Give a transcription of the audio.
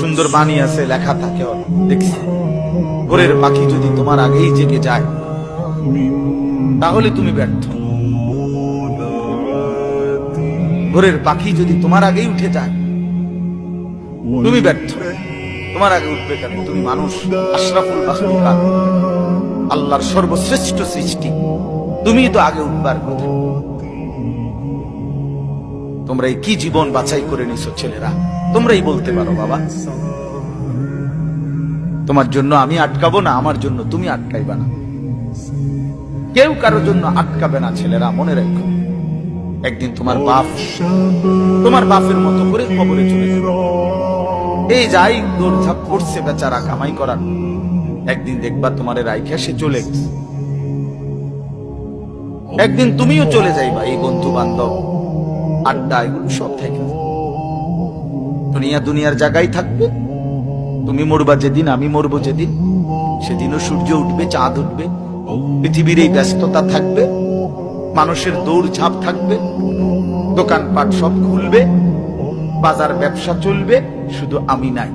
সুন্দর বাণী আছে, লেখা থাকে দেখছি। ভোরের পাখি যদি তোমার আগেই জেগে যায়, তাহলে তুমি ব্যর্থ। ভোরের পাখি যদি তোমার আগেই উঠে যায়, তুমি ব্যর্থ। তোমার আগে উঠবে কেন? তুমি মানুষ, আশরাফুল আল্লাহর সর্বশ্রেষ্ঠ সৃষ্টি। তুমি তো আগে উঠবার কথা। তোমরা এই কি জীবন বাছাই করে নিছো, ছেলেরা? তোমরাই বলতে পারো, বাবা। তোমার জন্য আমি আটকাবো না, আমার জন্য তুমি আটকাইবা না। কেউ কারোর জন্য আটকাবে না, ছেলেরা, মনে রাখো। একদিন তোমার বাপ, তোমার বাপের মতো করে কবরে চলে যাবে। এই যাই দৌড়ঝাপ করছে বেচারা কামাই করার। একদিন দেখবা তোমার রাইখে সে চলে গেছে। একদিন তুমিও চলে যাইবা, এই বন্ধু বান্ধব আড্ডা এগুলো সব থেকে। দুনিয়া দুনিয়ার জায়গায় থাকবে। তুমি মরবা যেদিন, আমি মরবো যেদিন। সেদিনও সূর্য উঠবে, চাঁদ উঠবে। পৃথিবীর এই ব্যস্ততা থাকবে। মানুষের দৌড় ঝাঁপ থাকবে। দোকানপাট সব খুলবে। বাজার ব্যবসা চলবে। শুধু আমি নাই।